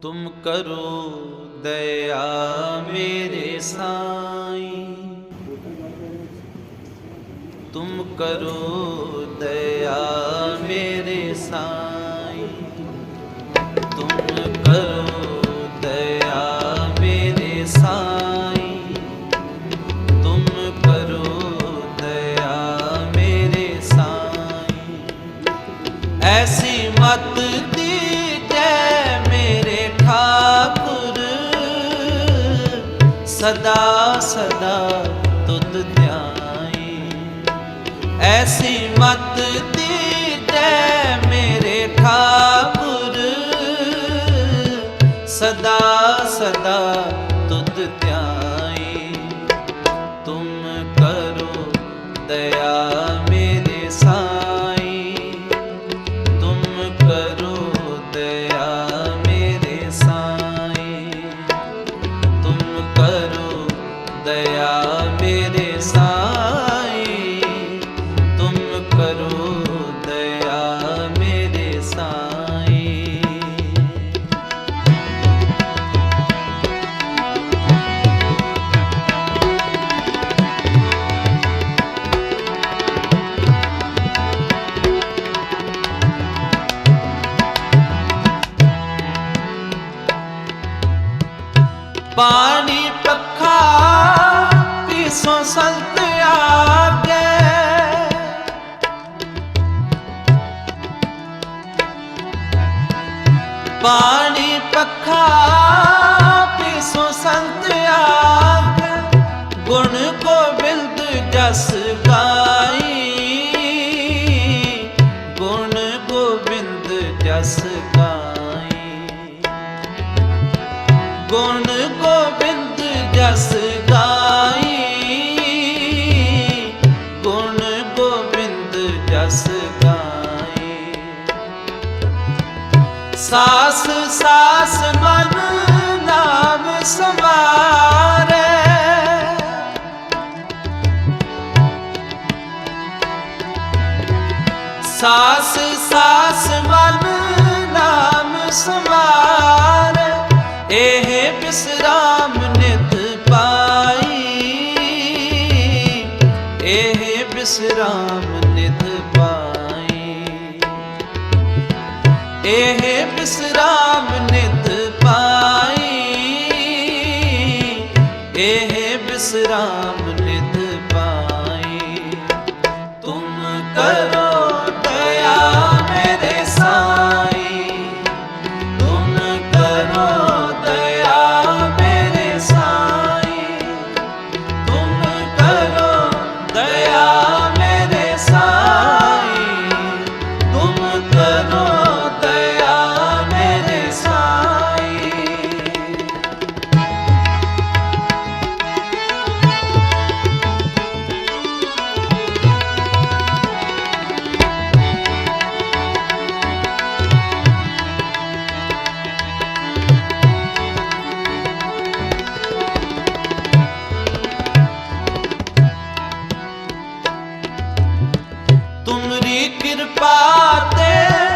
ਤੁਮ ਕਰੋ ਦਇਆ ਮੇਰੇ ਸਾਈਂ ਤੁਮ ਕਰੋ ਦਇਆ ਮੇਰੇ ਸਾਈਂ ਤੁਮ ਕਰੋ ਦਇਆ ਮੇਰੇ ਸਾਈਂ ਤੁਮ ਕਰੋ ਦਇਆ ਮੇਰੇ ਸਾਈਂ ਐਸੀ ਮਤ ਸਦਾ ਸਦਾ ਤੁਧ ਧਿਆਈ ਐਸੀ ਮਤ ਦੀਜੈ ਮੇਰੇ ਠਾਕੁਰ। ਸਦਾ ਸਦਾ ਤੁਧ ਧਿਆਈ ਦਇਆ ਮੇਰੇ ਸਾਈਂ। ਤੁਮ ਕਰੋ ਦਇਆ ਮੇਰੇ ਸਾਈਂ। ਪਾਣੀ ਪੀਸੋ ਸੰਤ ਆਗੇ? ਪਾਣੀ ਪੱਖਾ ਪੀਸੋ ਸੰਤ ਆਗੇ? ਗੁਣ ਗੋਬਿੰਦ ਜਸ ਗਾਈ। ਗੁਣ ਗੋਬਿੰਦ ਜਸ ਗਾਈ। ਗੁਣ ਗੋਬਿੰਦ ਜਸ ਰਸ ਗਾਏ। ਸਾਸ ਸਾਸ ਮਨ ਨਾਮ ਸਮਾਰੇ ਸਾਸ ਸਾਸ ਮਨ ਨਾਮ ਸਮਾਰੇ ਇਹ ਬਿਸਰਾਮ ਨਿਤ ਪਾਈ। ਇਹ ਬਿਸਰਾਮ ਇਹ ਬਿਸਰਾਮ ਨਿਤ ਪਾਈ ਇਹ ਬਿਸਰਾਮ ਕਿਰਪਾ ਤੇ